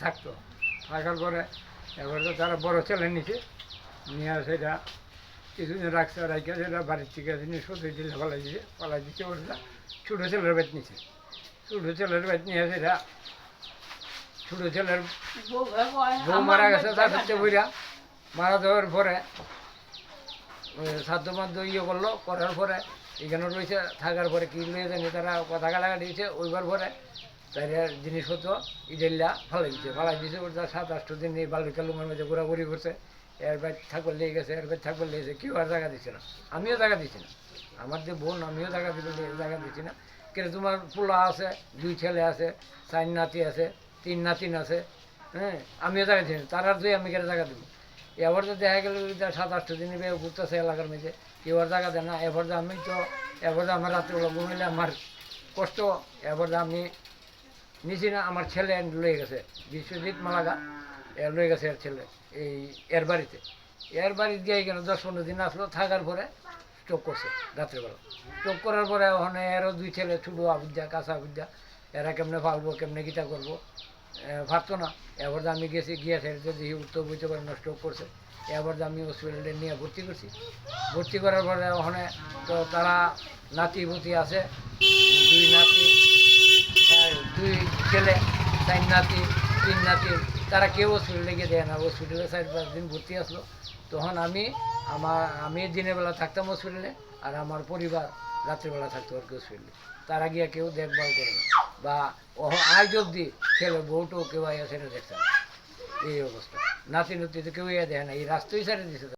থাকতো থাকার পরে এবার তো তারা বড় ছেলে নিছে নিয়ে সেটা কিছুদিন রাখছে রাখে সেটা বাড়ির থেকে জিনিস সত্যি দিলে পালাই দিছে পালাই দিচ্ছে ওটা ছোটো ছেলের বেত নিছে ছোটো ছেলের বেত নিয়ে সেটা ছোটো ছেলের বউ মারা গেছে তার হচ্ছে বইরা মারা যাওয়ার পরে সাধ্য মাধ্য ইয়ে করল করার পরে এখানে রয়েছে থাকার পরে কি লয়ে জানি তারা কথা কাটাকাটি দিয়েছে ওইবার পরে তাই জিনিসপত্র ইডেল্লা ফালাই দিচ্ছে ফালাই দিয়েছে ওটা সাত আষ্ট দিন এই বালুকা লুমের মধ্যে ঘোরাঘুরি করছে বাইর থাকবার লেগে গেছে এর বাইর থাকবার লেগেছে, কেউ আর জায়গা দিচ্ছে না। আমিও জায়গা দিচ্ছি না। আমার যে বোন, আমিও জায়গা দিতে জায়গা দিচ্ছি না। কিন্তু তোমার পোলা আছে, দুই ছেলে আছে, চার নাতি আছে, তিন নাতিন আছে হ্যাঁ? আমিও জায়গা দিচ্ছি না। তারা দুই, আমি কেটে জায়গা দেবো? এবার তো দেখা গেল সাত আষ্ট দিন বেয়ে ঘুরতেছে এলাকার মধ্যে। কেউ আর জায়গা দেয় না। এবার আমি তো, এবার আমার রাত্রিবেলা ঘুমিলে আমার কষ্ট, এবার আমি নিচি না, আমার ছেলে লয়ে গেছে। বিশ্বজিৎ মালাগা এর লয়ে গেছে এর ছেলে, এই এর বাড়িতে। এর বাড়ি গিয়ে কেন দশ পনেরো দিন আসলো, থাকার পরে স্ট্রোক করছে রাত্রেবেলা। স্ট্রোক করার পরে ওখানে এরও দুই ছেলে, ছোটো আবিদ্যা কাঁচা আবিদ্যা এরা কেমনে পালবো, কেমনে গীতা করব ভাবতো না। এবার আমি গেছি, গিয়ে সেটা দেখি উত্তর বুঝতে পারি না স্ট্রোক করছে। এবার আমি হসপিটালে নিয়ে ভর্তি করছি। ভর্তি করার পরে ওখানে তো তারা নাতি পুতি আছে, দুই নাতি দুই ছেলে, চার নাতি তিন নাতি তারা কেউ হসপিটালে গিয়ে দেয় না। হসপিটালে চার পাঁচ দিন ভর্তি আসলো। তখন আমি আমার, আমি দিনের বেলা থাকতাম হসপিটালে আর আমার পরিবার রাত্রিবেলা থাকতো আর কি হসপিটালে তারা গিয়ে কেউ দেখভাল করে না। বা আজ অব্দি ছেলে বউটো কেউ আইয়া সেটা দেখতাম এই অবস্থা। নাতি নুতি তো কেউ ইয়া দেয় না। এই রাস্তায় সারে দিছে।